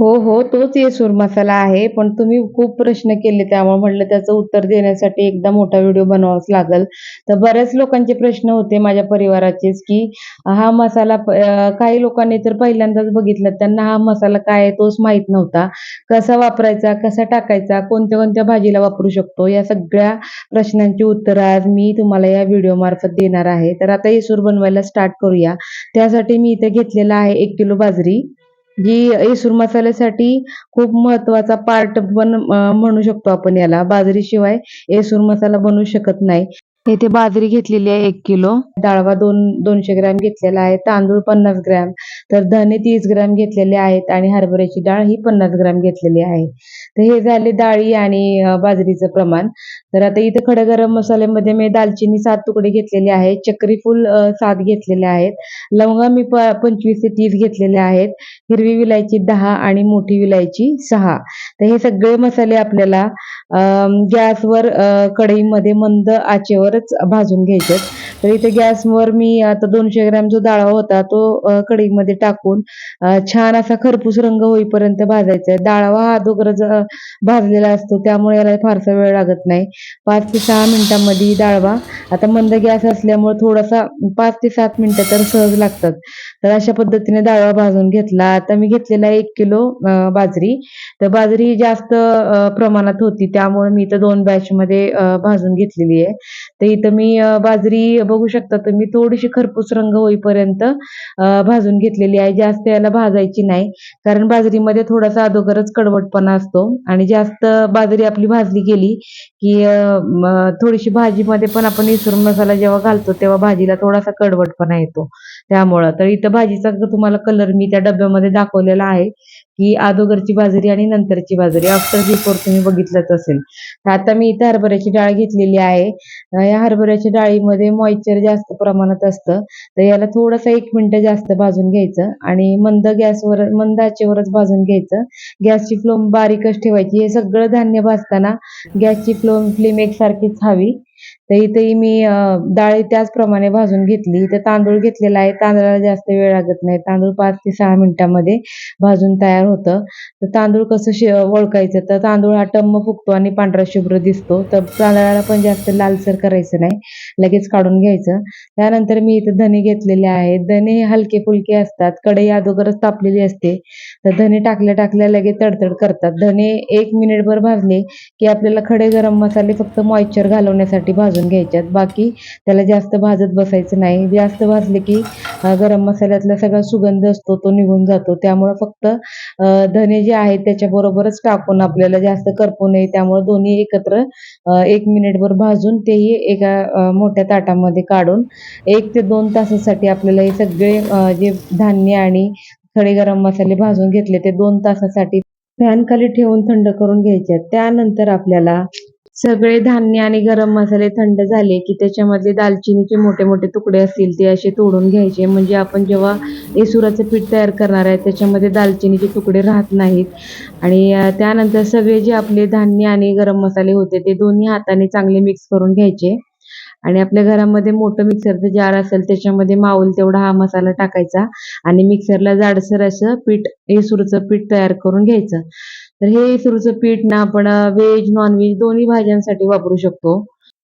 हो हो तोच येसूर मसाला आहे. पण तुम्ही खूप प्रश्न केले त्यामुळे म्हटलं त्याचं उत्तर देण्यासाठी एकदा मोठा व्हिडिओ बनवावाच लागल. तर बऱ्याच लोकांचे प्रश्न होते माझ्या परिवाराचेच की हा मसाला काही लोकांनी तर पहिल्यांदाच बघितला त्यांना हा मसाला काय आहे तोच माहीत नव्हता. कसा वापरायचा कसा टाकायचा कोणत्या कोणत्या भाजीला वापरू शकतो या सगळ्या प्रश्नांची उत्तरं आज मी तुम्हाला या व्हिडिओ मार्फत देणार आहे. तर आता येसूर बनवायला स्टार्ट करूया. त्यासाठी मी इथे घेतलेला आहे एक किलो बाजरी. जी येसूर मसाल्यासाठी खूप महत्त्वाचा पार्ट पण म्हणू शकतो आपण याला. बाजरीशिवाय येसूर मसाला बनवू शकत नाही. येथे बाजरी घेतलेली आहे एक किलो. डाळवा दोन दोनशे ग्रॅम घेतलेला आहे. तांदूळ पन्नास ग्रॅम. तर धने तीस ग्रॅम घेतलेले आहेत आणि हरभऱ्याची डाळ ही पन्नास ग्रॅम घेतलेली आहे. तर हे झाले डाळी आणि बाजरीचं प्रमाण. तर आता इथं खडे गरम मसाल्यामध्ये मी दालचिनी सात तुकडे घेतलेले आहेत. चक्रीफूल सात घेतलेले आहेत. लवंगा मी प पंचवीस ते तीस घेतलेले आहेत. हिरवी विलायची दहा आणि मोठी विलायची सहा. तर हे सगळे मसाले आपल्याला गॅसवर कढईमध्ये मंद आचेवर आचेवरच भाजून घ्यायचे तर इथे गॅसवर मी आता दोनशे ग्रॅम जो डाळवा होता तो अ, कढईमध्ये टाकून छान असा खरपूस रंग होईपर्यंत भाजायचा आहे. डाळवा हा अगोदरच भाजलेला असतो त्यामुळे याला फारसा वेळ लागत नाही. पाच ते सहा मिनिटांमध्ये डाळवा. आता मंद गॅस असल्यामुळे थोडासा पाच ते सात मिनिटं तर सहज लागतात. तर अशा पद्धतीने डाळवा भाजून घेतला. आता मी घेतलेला एक किलो बाजरी. तर बाजरी जास्त प्रमाणात होती त्यामुळे मी इथं दोन बॅच मध्ये भाजून घेतलेली आहे. तर इथं मी बाजरी बघू शकता तुम्ही थोडीशी खरपूस रंग होईपर्यंत भाजून घेतलेली आहे. जास्त याला भाजायची नाही. कारण बाजरीमध्ये थोडासा अगोदरच कडवटपणा असतो. आणि जास्त बाजरी आपली भाजली गेली की थोडीशी भाजीमध्ये पण आपण इसरून मसाला जेव्हा घालतो तेव्हा भाजीला थोडासा कडवटपणा येतो. त्यामुळं. तर इथं भाजीचा तुम्हाला कलर मी त्या डब्यामध्ये दाखवलेला आहे की अगोदरची बाजरी आणि नंतरची बाजरी आफ्टर बिफोर तुम्ही बघितलंच असेल. तर आता मी इथं हरभऱ्याची डाळ घेतलेली आहे. या हरभऱ्याच्या डाळीमध्ये मॉइश्चर जास्त प्रमाणात असतं. तर याला थोडंसं एक मिनटं जास्त भाजून घ्यायचं आणि मंद गॅसवर मंद आचेवरच भाजून घ्यायचं. गॅसची फ्लोम बारीकच ठेवायची. हे सगळं धान्य भाजताना गॅसची फ्लोम फ्लेम एकसारखीच हवी. तर इथेही मी डाळ त्याचप्रमाणे भाजून घेतली. तर तांदूळ घेतलेला आहे. तांदळाला जास्त वेळ लागत नाही. तांदूळ पाच ते सहा मिनिटांमध्ये भाजून तयार होतं. तर तांदूळ कसं शे ओळखायचं तर तांदूळ हा टम्म फुगतो आणि पांढरा शुभ्र दिसतो. तर तांदळाला पण जास्त लालसर करायचं नाही. लगेच काढून घ्यायचं. त्यानंतर मी इथं धने घेतलेले आहेत. धने हे हलके फुलके असतात. कढई अगोदरच तापलेली असते. तर धने टाकल्या टाकल्या लगेच तडतड करतात. धने एक मिनिटभर भाजले की आपल्याला खडे गरम मसाले फक्त मॉइश्चर घालवण्यासाठी भाजून घ्यायच्यात. बाकी त्याला जास्त भाजत बसायचं नाही. जास्त भाजले की गरम मसाल्यातला सगळा सुगंध असतो तो निघून जातो. त्यामुळे फक्त धने जे आहेत त्याच्याबरोबरच टाकून आपल्याला जास्त करपू नये. त्यामुळे दोन्ही एकत्र एक मिनिटभर भाजून तेही एका मोठ्या ताटामध्ये काढून एक ते दोन तासासाठी आपल्याला हे सगळे जे धान्य आणि खडे गरम मसाले भाजून घेतले ते दोन तासासाठी फॅन खाली ठेवून थंड करून घ्यायचे. आहेत. त्यानंतर आपल्याला सगळे धान्य आणि गरम मसाले थंड झाले की त्याच्यामधले दालचिनीचे मोठे मोठे तुकडे असतील ते असे तोडून घ्यायचे. म्हणजे आपण जेव्हा येसुराचं पीठ तयार करणार आहे त्याच्यामध्ये दालचिनीचे तुकडे राहत नाहीत. आणि त्यानंतर सगळे जे आपले धान्य आणि गरम मसाले होते ते दोन्ही हाताने चांगले मिक्स करून घ्यायचे. आणि आपल्या घरामध्ये मोठं मिक्सरचं जार असेल त्याच्यामध्ये माऊल तेवढा हा मसाला टाकायचा आणि मिक्सरला जाडसर असं पीठ येसुरचं पीठ तयार करून घ्यायचं. तर हे येसूरचं पीठ ना आपण व्हेज नॉनव्हेज दोन्ही भाज्यांसाठी वापरू शकतो.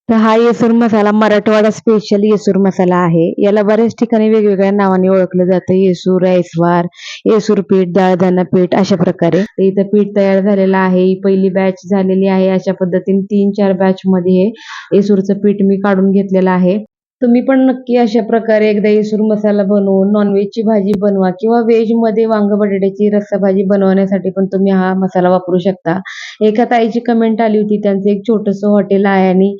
तर हा येसूर मसाला मराठवाडा स्पेशल येसूर मसाला आहे. याला बऱ्याच ठिकाणी वेगवेगळ्या नावाने ओळखलं जातं. येसूर ऐसवार येसूर पीठ डाळदाणा पीठ अशा प्रकारे. इथं पीठ तयार झालेलं आहे. पहिली बॅच झालेली आहे. अशा पद्धतीने तीन चार बॅच मध्ये हे येसूरचं पीठ मी काढून घेतलेलं आहे. तुम्ही पण नक्की अशा प्रकारे एकदा येसूर मसाला बनवून नॉनव्हेजची भाजी बनवा किंवा व्हेजमध्ये वांग बटाट्याची रस्सा भाजी बनवण्यासाठी पण तुम्ही हा मसाला वापरू शकता. एका ताईची कमेंट आली होती त्यांचं एक छोटंसं हॉटेल आहे आणि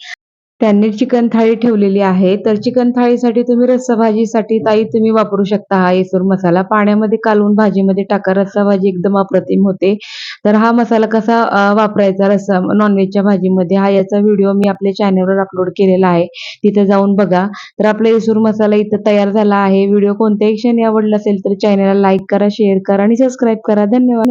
त्यांनी चिकन थाळी ठेवलेली आहे. तर चिकन थाळीसाठी तुम्ही रस्सा भाजीसाठी ताई तुम्ही वापरू शकता हा येसूर मसाला. पाण्यामध्ये कालवून भाजीमध्ये टाका. रस्सा भाजी एकदम अप्रतिम होते. तर हा मसाला कसा वापरायचा रस्सा नॉनव्हेजच्या भाजीमध्ये हा याचा व्हिडिओ मी आपल्या चॅनलवर अपलोड केलेला आहे. तिथे जाऊन बघा. तर आपला येसूर मसाला इथं तयार झाला आहे. व्हिडिओ कोणत्याही क्षणी आवडला असेल तर चॅनलला लाईक करा शेअर करा आणि सबस्क्राईब करा. धन्यवाद.